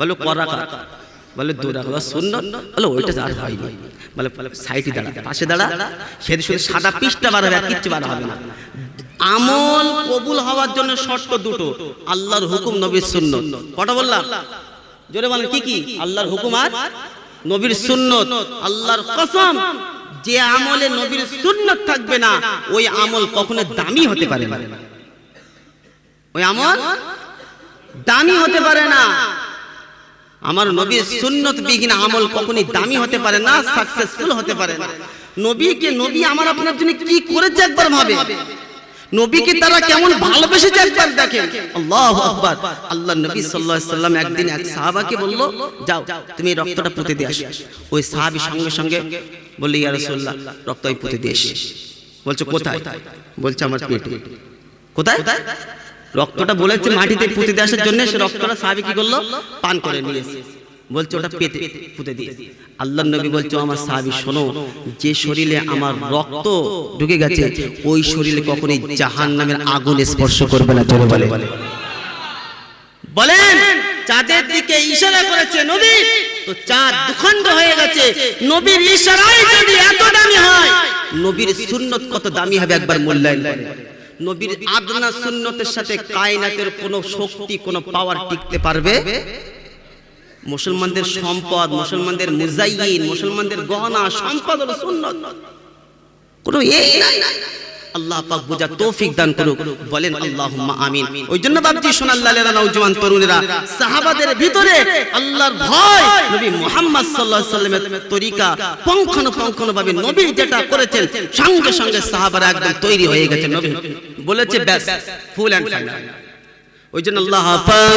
বলে করাকা বলে দু রাখা শূন্য বলে ওইটা আর হয়নি। বলে সাইডে দাঁড়া পাশে দাঁড়া। সেদিন শুধু সাদা পিসটা বার হবে আর কিচ্ছু বার হবে না। আমল কবুল হওয়ার জন্য শর্ত দুটো। আল্লাহর হুকুম নবীর সুন্নত। কটা বললাম? জোরে বলেন কি কি? আল্লাহর হুকুম আর নবীর সুন্নত। আল্লাহর কসম যে আমলে নবীর সুন্নত থাকবে না ওই আমল কখনো দামি হতে পারে না। ওই আমল দামি হতে পারে না আমার নবীর সুন্নত বিহীন আমল কখনই দামি হতে পারে না সাকসেসফুল হতে পারে না। নবীকে নবী আমার আপনার জন্য কি করেছে একবার ভাবে। নবীকে তারা কেমন ভালোবেসেছে একবার দেখেন। আল্লাহ আকবার। আল্লাহ নবী সাল্লাল্লাহু আলাইহি সাল্লাম একদিন এক সাহাবাকে বলল, যাও, তুমি রক্তটা পুঁতে দিয়ে আসো। ওই সাহাবী সঙ্গে সঙ্গে বললি, ইয়া রাসূলুল্লাহ, রক্ত আমি পুঁতে দিয়ে এসেছি বলছে, কোথায়? বলছে, আমার পেটে। কোথায়? রক্তটা বলেছে মাটিতে পুঁতে দিয়ে আসার জন্য সে রক্তটা সাহাবী কি করল? পান করে নিয়েছে। বলছে ওটা পেতে পুঁতে দিয়ে আল্লাহ নবী বলছে আমার সাহাবী শোনো যে শরীরে আমার রক্ত ঢুকে গেছে ওই শরীরে কখনোই জাহান নামের আগুন স্পর্শ করবে না। জোরে বলে বলেন। চাঁদের দিকে ইশারা করেছে নবী তো চাঁদ দুখণ্ড হয়ে গেছে। নবীর ইশারায় যদি এত দামি হয় নবীর সুন্নত কত দামি হবে একবার মূল্যায়ন করেন নবীর আদনা সুন্নতের সাথে কায়নাতের কোনো শক্তি, কোনো পাওয়ার টিকতে পারবে? মুসলমানদের সম্পদ, মুসলমানদের মুজাইন মুসলমানদের গহনা, সম্পদ হলো সুন্নত। কোনো এই নাই। আল্লাহ পাক বুঝা তৌফিক দান করুক। বলেন, আল্লাহুম্মা আমিন। ওই জন্য ভাবছি সোনাল্লাহ লেরা নওজওয়ান তরুণেরা, সাহাবাদের ভিতরে আল্লাহর ভয়। নবী মুহাম্মদ সাল্লাল্লাহু আলাইহি সাল্লামের তরিকা পঙ্খানো পঙ্খানো ভাবে নবী যেটা করেছেন, সঙ্গে সঙ্গে সাহাবারা একদম তৈরি হয়ে গেছে নবী। বলেছে, ব্যাস, ফুল এন্ড ফাইনাল। ওই জন্য আল্লাহ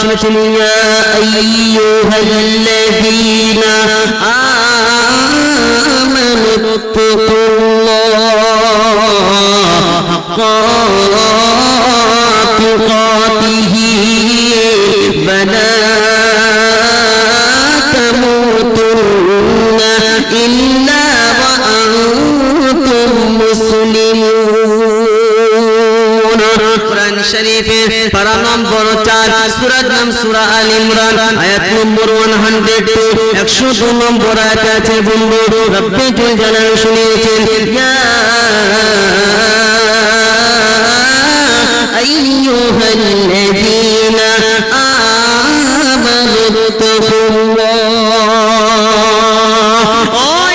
শুনেছেন, ইয়া আইয়ুহাল্লাযীনা আমানু তুকাতিহি ওয়ালা তামুতুন্না ইল্লা ওয়া আনতুম মুসলিমুন কোরআন শরীফের পারা নম্বর 4 সূরা নাম সূরা আল ইমরান, আয়াত নম্বর 102 102 নম্বর আয়াতে আছে বন্ধু, রব্বি জালাল শুনিয়েছেন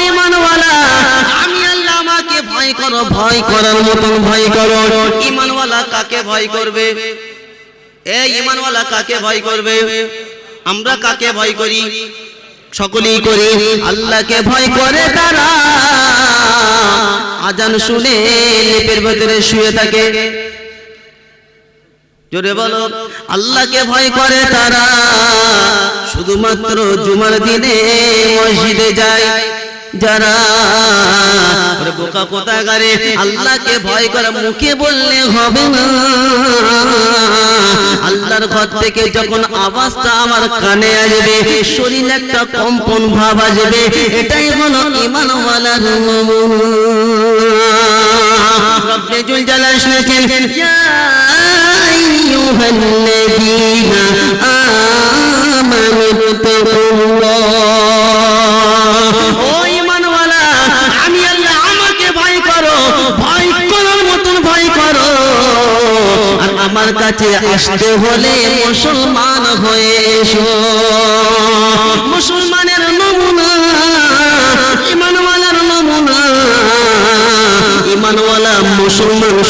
ঈমানওয়ালা, আমি আল্লাহ আমাকে ভয় করো, ভয় করার মতন ভয় করো। ঈমানওয়ালা কাকে ভয় করবে? এই ঈমানওয়ালা কাকে ভয় করবে? আমরা কাকে ভয় করি? সকলেই করি। আল্লাহকে ভয় করে তারা আজান শুনে লেপের ভেতরে শুয়ে থাকে। জোরে বলো, আল্লাহকে ভয় করে তারা। শুধুমাত্র জুমার দিনে মসজিদে যায় যারা। বোকা কোথাকারে আল্লাহকে ভয় করে মুখে বললে হবে না। আল্লাহর ঘর থেকে যখন আওয়াজটা আমার কানে আসবে, শরীর একটা কম্পন ভাব আসবে, এটাই হলো ইমানওয়ালার রব্বে জুল জালাল শুনেছেন, ইয়া আমানু তাকুল্লাহ ও ঈমানওয়ালা, আমি আল্লাহ আমাকে ভয় করো, ভয় করার মতন ভয় করো। আমার কাছে আসতে হলে মুসলমান হয়ে এসো। মুসলমানের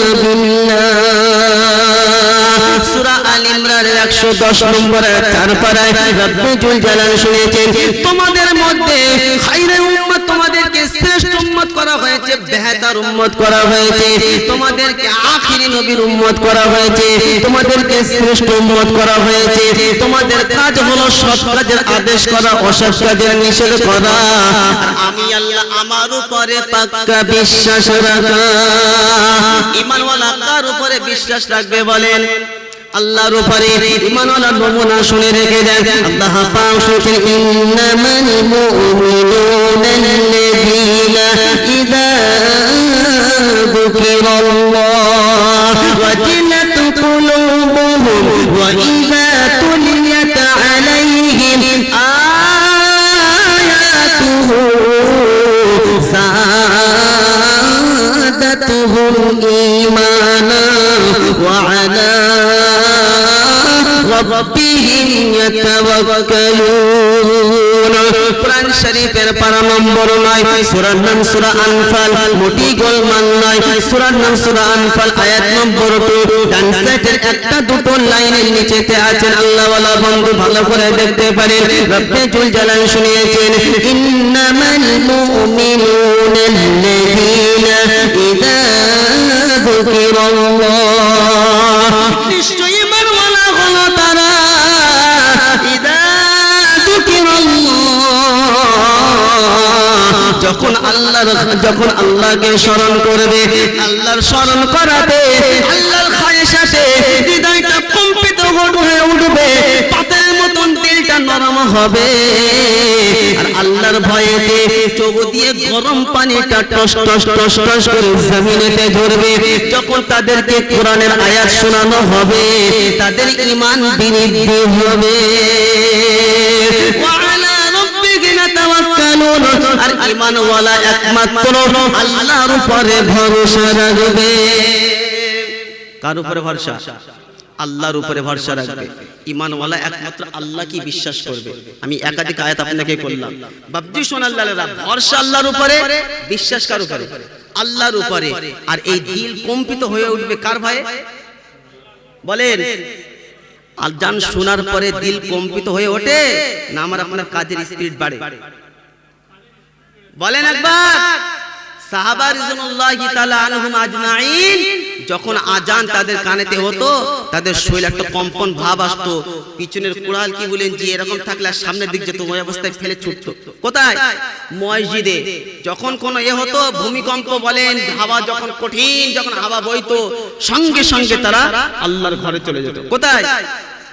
بالله তোমাদের মধ্যে তোমাদেরকে শ্রেষ্ঠ উম্মত করা হয়েছে, বেহতার উম্মত করা হয়েছে, তোমাদেরকে আখিরি নবীর উম্মত করা হয়েছে, তোমাদেরকে শ্রেষ্ঠ উম্মত করা হয়েছে, তোমাদের কাজ হলো সৎ কাজের আদেশ করা, অসৎ কাজের নিষেধ করা আমি আল্লাহ আমার উপরে পাক্কা বিশ্বাস রাখা। ইমানওয়ালা কার উপরে বিশ্বাস রাখবে বলেন? আল্লাহর উপরে ইমানওয়ালা নমুনা শুনে রেখে দেন, আল্লাহ পাক শুনছেন ইন্নামাল মুমিনুনা আল্লাযীনা ইযা যুকিরাল্লাহ ওয়াজিলাত কুলুবুহুম ওয়া ইযা তুলিয়াত আলাইহিম আয়াতুহু সাদাতুহুম ঈমানা ওয়া আলা ربهم يتوكلون কোরআন শরীফের পারা নম্বর নয় সূরার নাম সূরা আনফাল মোটি গোলমাল নয় সূরার নাম সূরা আনফাল আয়াত নম্বর 2 ডান সাইডের একটা দুটো লাইনের নিচেতে আছেন আল্লাহ ওয়ালা বন্ধু ভালো করে দেখতে পারেন রব্বে জুল জালাল শুনিয়েছেন ইন্নামাল মুমিনুনা আল্লাযীনা ইযা যুকিরাল্লাহ যখন আল্লাহ যখন আল্লাহকে স্মরণ করবে, আল্লাহর স্মরণ করাবে আল্লাহর খায়েশাতে হৃদয়টা কম্পিত হয়ে উঠবে, পাতের মতন দিলটা নরম হবে। আর আল্লাহর ভয়েতে চোখ দিয়ে গরম পানিটা টস টস টস টস করে জমিনেতে ধরবে। যখন তাদেরকে কোরআনের আয়াত শোনানো হবে, তাদের ইমান বিনিদ্ধ হবে। আর একমাত্র আল্লাহর উপরে ভরসা রাখবে। কার উপরে ভরসা? আল্লাহর উপরে ভরসা রাখবে। ইমানওয়ালা একমাত্র বিশ্বাস করবে। আমি একাধিক আয়াত আপনাকে করলাম। বাবজি ভরসা আল্লাহর উপরে, বিশ্বাস কার উপরে? আল্লাহর উপরে। আর এই দিল কম্পিত হয়ে উঠবে কার ভাই বলেন, আজান শোনার পরে দিল কম্পিত হয়ে ওঠে না? আমার আপনার কাজের স্পিড বাড়ে। বলেন একবার। সাহাবা রিজওয়ানুল্লাহি তাআলা আনহুম আজমাইন। যখন আজান তাদের কানেতে হতো তাদের শরীরে একটা কম্পন ভাব আসতো। পিছনের কুড়াল কি বলেন যে এরকম থাকলে আর সামনের দিক যেত ওই অবস্থায় ফেলে ছুটতো। কোথায়? মসজিদে। যখন কোনো এ হতো ভূমিকম্প বলেন হাওয়া যখন কঠিন যখন হাওয়া বইতো সঙ্গে সঙ্গে তারা আল্লাহর ঘরে চলে যেত। কোথায়?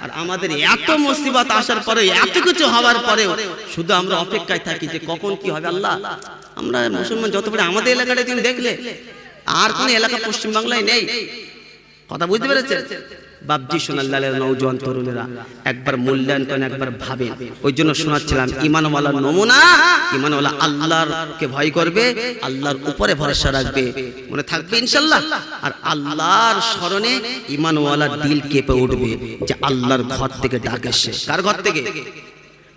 আর আমাদের এত মুসিবত আসার পরে, এত কিছু হওয়ার পরেও শুধু আমরা অপেক্ষায় থাকি যে কখন কি হবে আল্লাহ। আমরা মুসলমান যত বড় আমাদের এলাকাটা তুমি দেখলে, আর কোন এলাকা পশ্চিমবাংলায় নেই। কথা বুঝতে পেরেছেন? বাবজি সোনাল্লালের নৌজওয়ান তরুণেরা। একবার মূল্যায়ন একবার ভাবেন। ওই জন্য শোনাচ্ছিলাম, ইমানওয়ালার নমুনা, ইমানওয়ালা আল্লাহরকে ভয় করবে, আল্লাহর উপরে ভরসা রাখবে। মনে থাকবে ইনশাল্লাহ। আর আল্লাহর স্মরণে ইমানওয়ালার দিল কেঁপে উঠবে যে আল্লাহর ঘর থেকে ডাক এসে কার ঘর থেকে?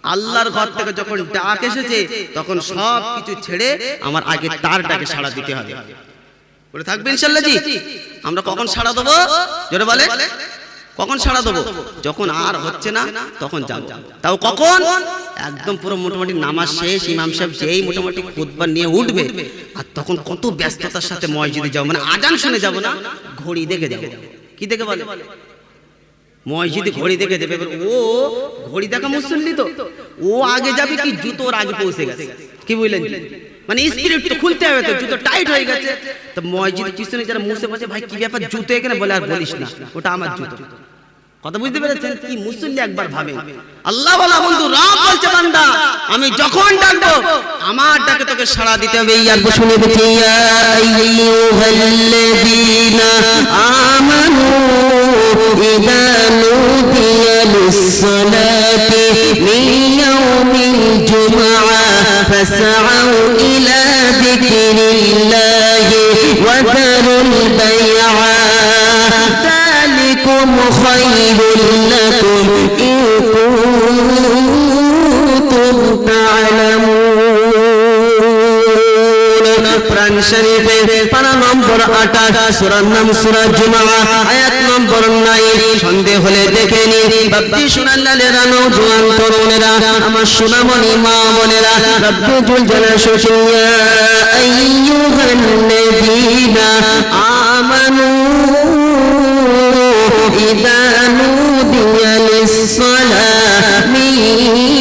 আল্লাহর ঘর থেকে যখন ডাক এসেছে, তখন সব কিছু ছেড়ে আমার আগে তার ডাকে সাড়া দিতে হবে। বলে থাকবে ইনশাল্লাহ জি। আমরা কখন সাড়া দেবো? জোরে বলে। কখন সাড়া দেবো? যখন আর হচ্ছে না তখন যাব। তাও কখন? একদম পুরো মোটামুটি নামাজ শেষ ইমাম সাহেব যেই মোটামুটি খুদবা নিয়ে উঠবে আর তখন কত ব্যস্ততার সাথে মসজিদে যাব? মানে আজান শুনে যাব না ঘড়ি দেখে যাব। কি দেখে বলে? মসজিদে ঘড়ি দেখে দেবে ও ঘড়ি দেখা মুসল্লি তো। ও আগে যাবে কি জুতোর আগে পৌঁছে গেছে? কি বুঝলেন মানে স্পিরিট তো খুলতে হবে তো জুতো টাইট হয়ে গেছে। তো মসজিদ পিছনে যারা মুসে বসে ভাই কি ব্যাপার জুতো এখানে বলে আর বলিস না? ওটা আমার জুতো। কথা বুঝতে পেরেছেন? কি মুসল্লি একবার ভাবে। আল্লাহ বলা বন্ধু রাম বলছে বান্দা আমি যখন ডাকবো আমার ডাকে তোকে সাড়া দিতে হবে। এই আর শুনে দেখি ইয়া আইয়ুহাল্লাযীনা আমানু ইযা الصلاة من يوم الجمعة فسعوا إلى ذكر الله وذروا البيعة ذلكم خير لكم إن كنتم تعلمون. প্রাণ শরীফে পারা নম্বর আটা পাকা সূরার নাম, সূরা জুমা আয়াত নম্বর 9 সন্দেহ হলে দেখে নি বাপ্পি সোনালালেরা নওজোয়ান তরুণেরা আমার সোনামণি মা বোনেরা, রব্বি জুল আমানু মিন